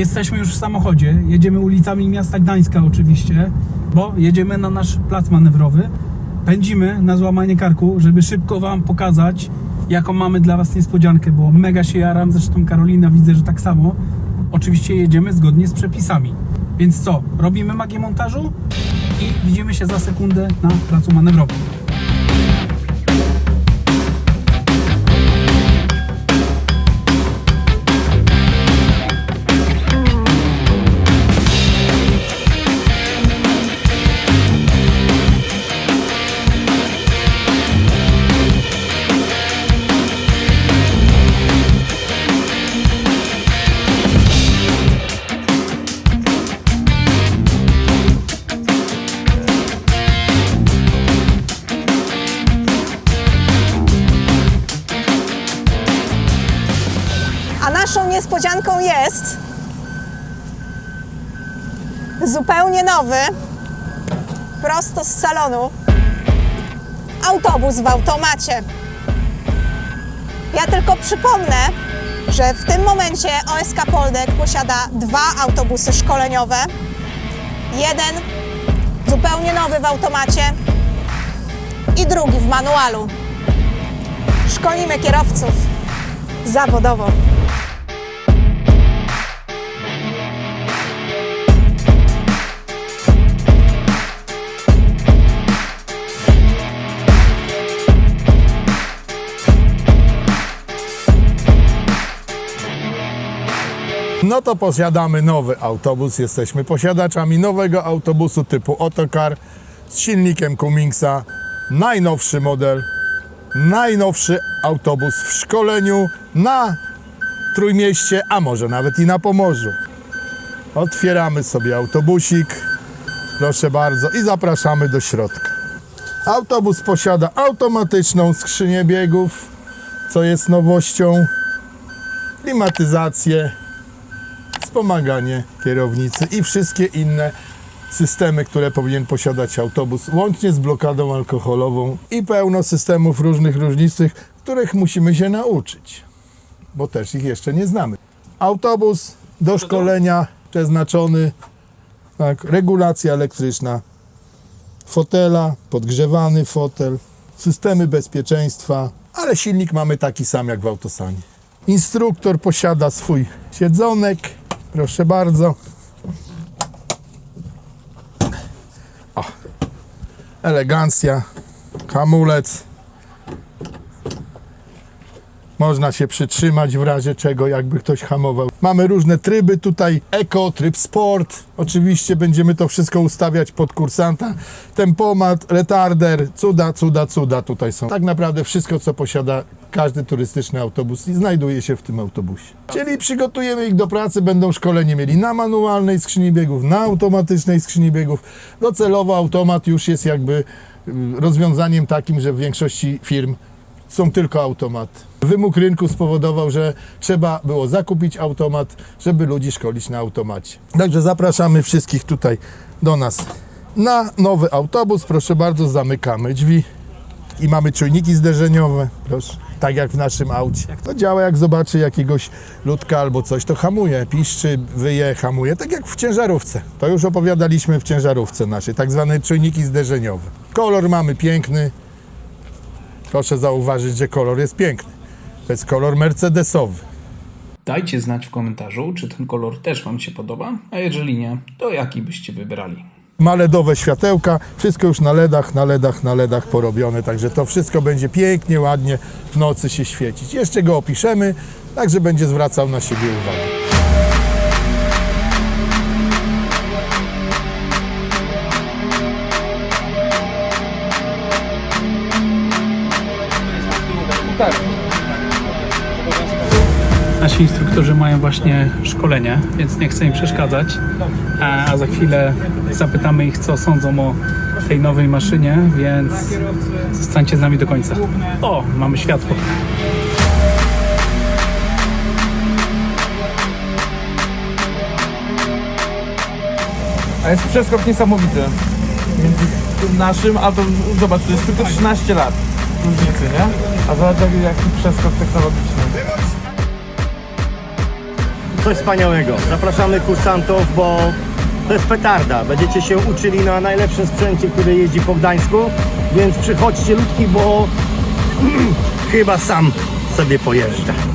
Jesteśmy już w samochodzie, jedziemy ulicami miasta Gdańska oczywiście, bo jedziemy na nasz plac manewrowy. Pędzimy na złamanie karku, żeby szybko Wam pokazać, jaką mamy dla Was niespodziankę, bo mega się jaram, zresztą Karolina widzę, że tak samo. Oczywiście jedziemy zgodnie z przepisami. Więc co, robimy magię montażu i widzimy się za sekundę na placu manewrowym. Naszą niespodzianką jest zupełnie nowy, prosto z salonu, autobus w automacie. Ja tylko przypomnę, że w tym momencie OSK Poldek posiada dwa autobusy szkoleniowe. Jeden zupełnie nowy w automacie i drugi w manualu. Szkolimy kierowców zawodowo. No to posiadamy nowy autobus. Jesteśmy posiadaczami nowego autobusu typu Otokar z silnikiem Cummingsa. Najnowszy model, najnowszy autobus w szkoleniu na Trójmieście, a może nawet i na Pomorzu. Otwieramy sobie autobusik, proszę bardzo, i zapraszamy do środka. Autobus posiada automatyczną skrzynię biegów, co jest nowością, klimatyzację, wspomaganie kierownicy i wszystkie inne systemy, które powinien posiadać autobus, łącznie z blokadą alkoholową i pełno systemów różnych, różnistych, których musimy się nauczyć, bo też ich jeszcze nie znamy. Autobus do szkolenia przeznaczony, tak, regulacja elektryczna fotela, podgrzewany fotel, systemy bezpieczeństwa, ale silnik mamy taki sam jak w autosanie. Instruktor posiada swój siedzonek, proszę bardzo. O, elegancja, hamulec. Można się przytrzymać w razie czego, jakby ktoś hamował. Mamy różne tryby tutaj, eko, tryb sport. Oczywiście będziemy to wszystko ustawiać pod kursanta. Tempomat, retarder, cuda, cuda, cuda tutaj są. Tak naprawdę wszystko, co posiada każdy turystyczny autobus i znajduje się w tym autobusie. Czyli przygotujemy ich do pracy, będą szkolenie mieli na manualnej skrzyni biegów, na automatycznej skrzyni biegów. Docelowo automat już jest jakby mm, rozwiązaniem takim, że w większości firm są tylko automaty. Wymóg rynku spowodował, że trzeba było zakupić automat, żeby ludzi szkolić na automacie. Także zapraszamy wszystkich tutaj do nas na nowy autobus. Proszę bardzo, zamykamy drzwi i mamy czujniki zderzeniowe. Proszę. Tak jak w naszym aucie. To działa jak zobaczy jakiegoś ludka albo coś, to hamuje, piszczy, wyje, hamuje. Tak jak w ciężarówce. To już opowiadaliśmy w ciężarówce naszej, tak zwane czujniki zderzeniowe. Kolor mamy piękny, Proszę zauważyć, że kolor jest piękny. To jest kolor mercedesowy. Dajcie znać w komentarzu, czy ten kolor też Wam się podoba, a jeżeli nie, to jaki byście wybrali. Ma LEDowe światełka, wszystko już na LEDach, na LEDach, na LEDach porobione, także to wszystko będzie pięknie, ładnie w nocy się świecić. Jeszcze go opiszemy, także będzie zwracał na siebie uwagę. Nasi instruktorzy mają właśnie szkolenie, więc nie chcę im przeszkadzać. A za chwilę zapytamy ich, co sądzą o tej nowej maszynie, więc zostańcie z nami do końca. O, mamy światło. A jest przeskok niesamowity między naszym, a to zobacz, to jest tylko 13 lat różnicy, nie? A zobacz jaki, jaki przeskok technologiczny. coś wspaniałego. Zapraszamy kursantów, bo to jest petarda. Będziecie się uczyli na najlepszym sprzęcie, który jeździ po Gdańsku, więc przychodźcie ludki, bo chyba sam sobie pojeżdżę.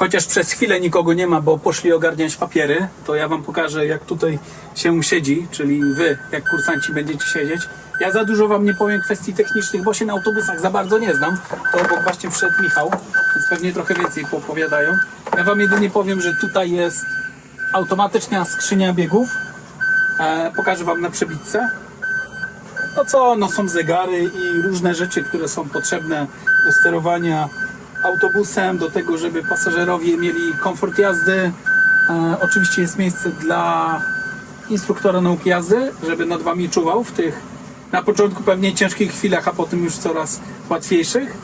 Chociaż przez chwilę nikogo nie ma, bo poszli ogarniać papiery, to ja wam pokażę, jak tutaj się siedzi, czyli wy, jak kursanci, będziecie siedzieć. Ja za dużo wam nie powiem kwestii technicznych, bo się na autobusach za bardzo nie znam. To obok właśnie wszedł Michał, więc pewnie trochę więcej poopowiadają. Ja wam jedynie powiem, że tutaj jest automatyczna skrzynia biegów. E, pokażę wam na przebitce. No co, no są zegary i różne rzeczy, które są potrzebne do sterowania autobusem, do tego, żeby pasażerowie mieli komfort jazdy. E, oczywiście jest miejsce dla instruktora nauki jazdy, żeby nad wami czuwał w tych na początku pewnie ciężkich chwilach, a potem już coraz łatwiejszych.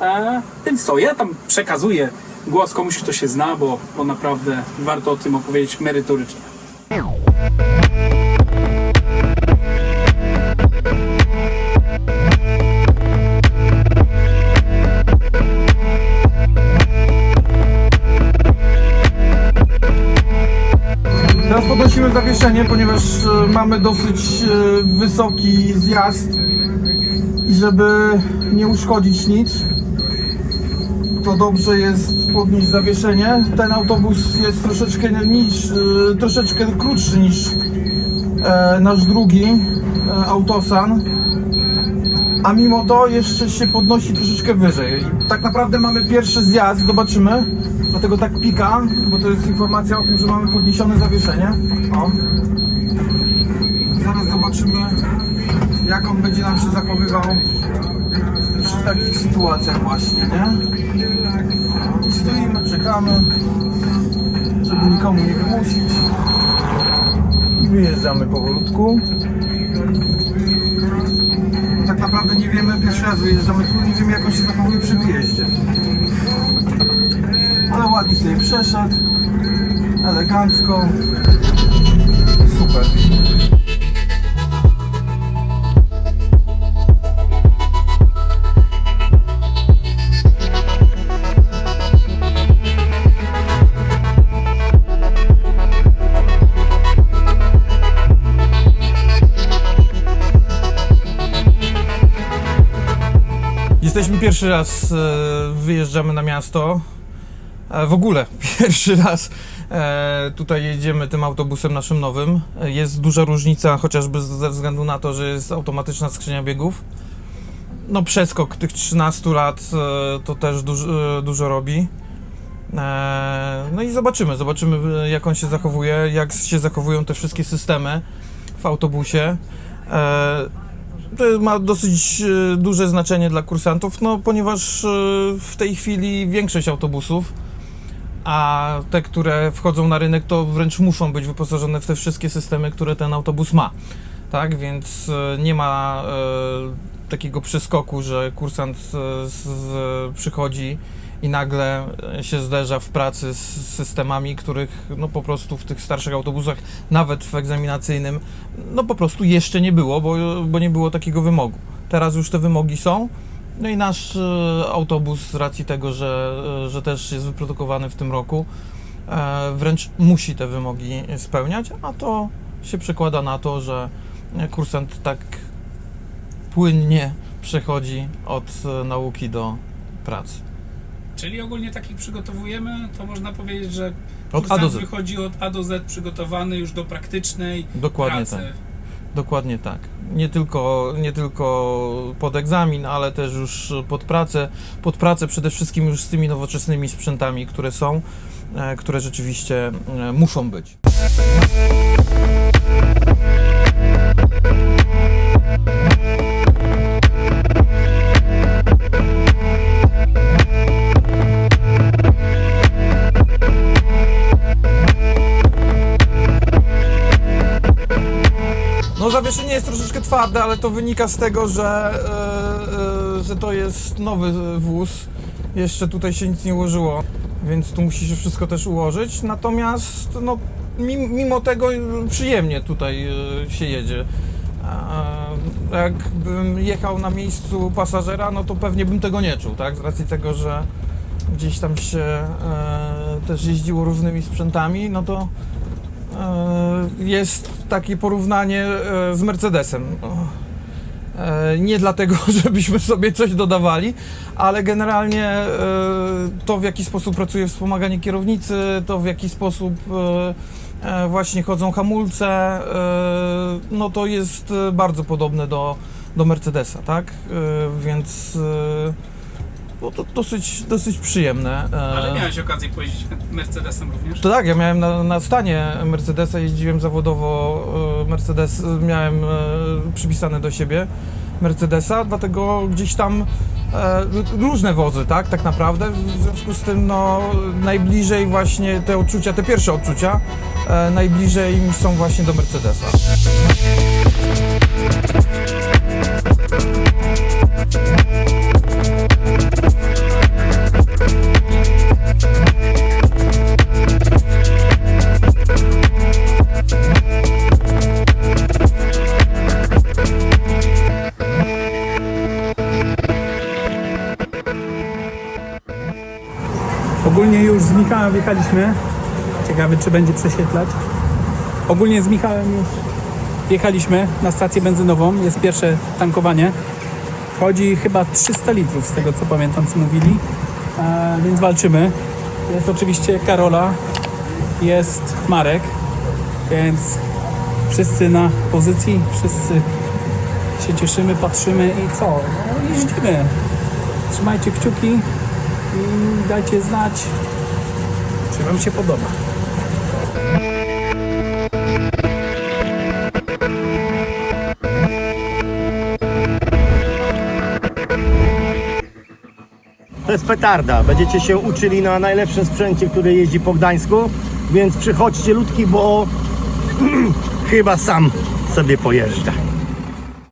E, więc co, ja tam przekazuję głos komuś, kto się zna, bo, bo naprawdę warto o tym opowiedzieć merytorycznie. Zawieszenie, ponieważ e, mamy dosyć e, wysoki zjazd i żeby nie uszkodzić nic, to dobrze jest podnieść zawieszenie. Ten autobus jest troszeczkę niż, e, troszeczkę krótszy niż nasz drugi Autosan. A mimo to jeszcze się podnosi troszeczkę wyżej. Tak naprawdę mamy pierwszy zjazd, zobaczymy. Dlatego tak pika, bo to jest informacja o tym, że mamy podniesione zawieszenie. O. Zaraz zobaczymy, jak on będzie nam się zachowywał przy takich sytuacjach właśnie, nie? Stoimy, czekamy, żeby nikomu nie wymusić. I wyjeżdżamy powolutku. Tak naprawdę nie wiemy, pierwszy raz wyjeżdżamy tu, nie wiemy jak on się zachowuje przy wyjeździe. Ale ładnie sobie przeszedł, elegancko, super. Jesteśmy pierwszy raz, e, wyjeżdżamy na miasto. W ogóle pierwszy raz e, tutaj jedziemy tym autobusem naszym nowym. Jest duża różnica, chociażby ze względu na to, że jest automatyczna skrzynia biegów. No przeskok tych 13 lat e, to też dużo, e, dużo robi. No i zobaczymy, zobaczymy jak on się zachowuje, jak się zachowują te wszystkie systemy w autobusie. To ma dosyć duże znaczenie dla kursantów, no ponieważ w tej chwili większość autobusów, a te, które wchodzą na rynek, to wręcz muszą być wyposażone w te wszystkie systemy, które ten autobus ma. Tak, więc e, nie ma e, takiego przeskoku, że kursant e, z, z, przychodzi i nagle e, się zderza w pracy z systemami, których no po prostu w tych starszych autobusach, nawet w egzaminacyjnym, no po prostu jeszcze nie było, bo, bo nie było takiego wymogu. Teraz już te wymogi są. No i nasz e, autobus z racji tego, że, e, że też jest wyprodukowany w tym roku, e, wręcz musi te wymogi spełniać, a to się przekłada na to, że kursant tak płynnie przechodzi od nauki do pracy. Czyli ogólnie takich przygotowujemy, to można powiedzieć, że Od kursant wychodzi od A do Z przygotowany już do praktycznej Dokładnie pracy. tak. Dokładnie tak. Nie tylko, nie tylko pod egzamin, ale też już pod pracę. Pod pracę przede wszystkim już z tymi nowoczesnymi sprzętami, które są, e, które rzeczywiście e, muszą być. Twarde, ale to wynika z tego, że, e, e, że to jest nowy wóz. Jeszcze tutaj się nic nie ułożyło, więc tu musi się wszystko też ułożyć. Natomiast no, mim- mimo tego przyjemnie tutaj e, się jedzie. Jakbym jechał na miejscu pasażera, no to pewnie bym tego nie czuł, tak? Z racji tego, że gdzieś tam się też jeździło różnymi sprzętami, no to jest takie porównanie e, z Mercedesem. E, Nie dlatego, żebyśmy sobie coś dodawali, ale generalnie e, to w jaki sposób pracuje wspomaganie kierownicy, to w jaki sposób e, e, właśnie chodzą hamulce, e, no to jest e, bardzo podobne do, do Mercedesa, tak? E, Więc no to dosyć, dosyć przyjemne. E, Ale miałeś okazję pojeździć Mercedesem również? to tak, ja miałem na, na stanie Mercedesa, jeździłem zawodowo e, Mercedes, miałem e, przypisane do siebie Mercedesa, dlatego gdzieś tam różne wozy, tak, tak naprawdę, w związku z tym no najbliżej właśnie te odczucia, te pierwsze odczucia, e, najbliżej mi są właśnie do Mercedesa. Michałem wjechaliśmy. Ciekawy, czy będzie prześwietlać. Ogólnie z Michałem już wjechaliśmy na stację benzynową. Jest pierwsze tankowanie. Wchodzi chyba 300 litrów, z tego co pamiętam, co mówili. E, więc walczymy. Jest oczywiście Karola, jest Marek, więc wszyscy na pozycji, wszyscy się cieszymy, patrzymy i co? No, jeździmy. Trzymajcie kciuki i dajcie znać, czy Wam się podoba. To jest petarda. Będziecie się uczyli na najlepszym sprzęcie, który jeździ po Gdańsku, więc przychodźcie ludki, bo chyba sam sobie pojeżdżę.